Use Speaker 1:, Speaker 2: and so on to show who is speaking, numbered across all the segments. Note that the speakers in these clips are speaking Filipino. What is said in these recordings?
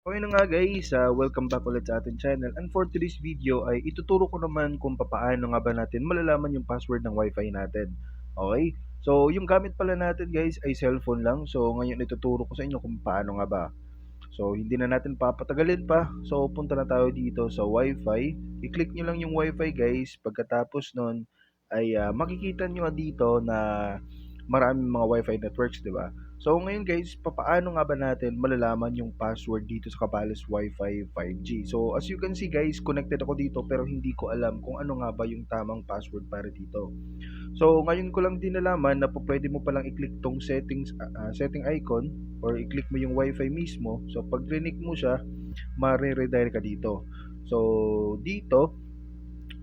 Speaker 1: Okay na nga guys, ah, welcome back ulit sa ating channel. And for today's video ay ituturo ko naman kung papaano nga ba natin malalaman yung password ng wifi natin. Okay? So, yung gamit pala natin guys ay cellphone lang. So, ngayon ituturo ko sa inyo kung paano nga ba. So, hindi na natin papatagalin pa. So, punta na tayo dito sa wifi. I-click nyo lang yung wifi guys. Pagkatapos nun ay ah, makikita nyo dito na maraming mga wifi networks, ba? So ngayon guys, papaano nga ba natin malalaman yung password dito sa Cabales Wi-Fi 5G? So as you can see guys, connected ako dito pero hindi ko alam kung ano nga ba yung tamang password para dito. So ngayon ko lang din nalaman na pwede mo palang i-click tong settings uh, setting icon or i-click mo yung Wi-Fi mismo. So pag click mo siya, mare-redirect ka dito. So dito,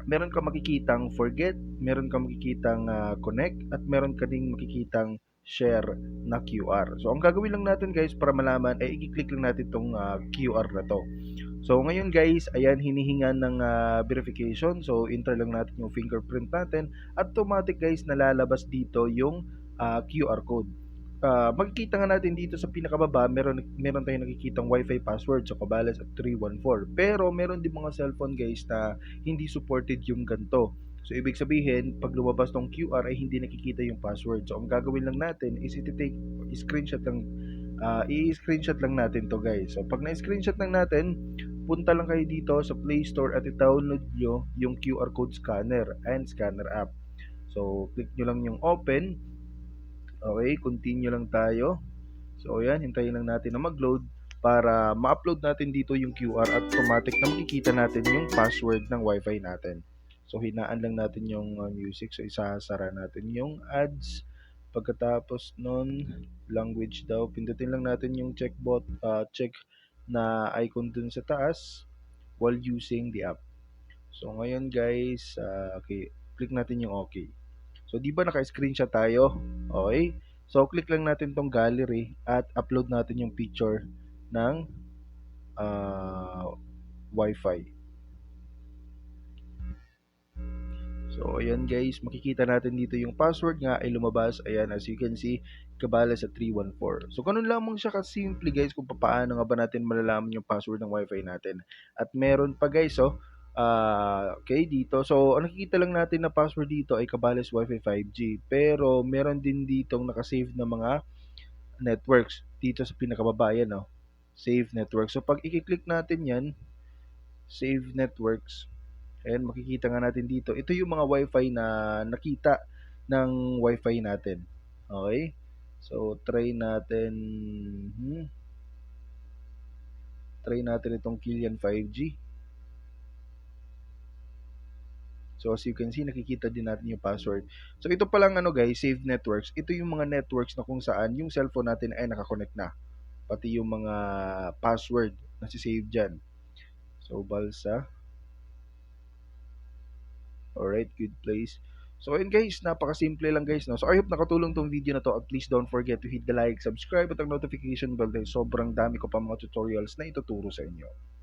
Speaker 1: meron ka makikitang forget, meron ka makikitang uh, connect at meron ka ding makikitang share na QR. So, ang gagawin lang natin guys para malaman ay i-click lang natin itong uh, QR na to. So, ngayon guys, ayan, hinihingan ng uh, verification. So, enter lang natin yung fingerprint natin. At automatic guys, nalalabas dito yung uh, QR code. Uh, makikita nga natin dito sa pinakababa, meron, meron tayong nakikitang wifi password. So, kabalas at 314. Pero, meron din mga cellphone guys na hindi supported yung ganto. So, ibig sabihin, pag lumabas tong QR ay hindi nakikita yung password. So, ang gagawin lang natin is iti-take, screenshot lang, uh, i-screenshot lang natin to guys. So, pag na-screenshot lang natin, punta lang kayo dito sa Play Store at i-download nyo yung QR code scanner and scanner app. So, click nyo lang yung open. Okay, continue lang tayo. So, ayan, hintayin lang natin na mag-load para ma-upload natin dito yung QR at automatic na makikita natin yung password ng wifi natin. So, hinaan lang natin yung uh, music. So, isasara natin yung ads. Pagkatapos nun, language daw, pindutin lang natin yung check bot, uh, check na icon dun sa taas while using the app. So, ngayon guys, uh, okay, click natin yung okay. So, di ba naka-screenshot tayo? Okay? So, click lang natin tong gallery at upload natin yung picture ng uh, Wi-Fi. So, ayan guys, makikita natin dito yung password nga ay lumabas. Ayan, as you can see, kabala sa 314. So, ganun lamang siya kasimple guys kung paano nga ba natin malalaman yung password ng wifi natin. At meron pa guys, oh, uh, okay, dito. So, ang nakikita lang natin na password dito ay Cabales Wi-Fi 5G. Pero, meron din ditong nakasave na mga networks dito sa pinakababayan, no? Save network. So, pag i-click natin yan, save networks, Ayan, makikita nga natin dito. Ito yung mga wifi na nakita ng wifi natin. Okay? So, try natin hmm, try natin itong Kilian 5G. So, as you can see, nakikita din natin yung password. So, ito pa lang ano guys, save networks. Ito yung mga networks na kung saan yung cellphone natin ay nakakonect na. Pati yung mga password na si save dyan. So, balsa. Alright, good place. So ayun guys, napaka-simple lang guys. No? So I hope nakatulong tong video na to at please don't forget to hit the like, subscribe at ang notification bell dahil sobrang dami ko pa mga tutorials na ituturo sa inyo.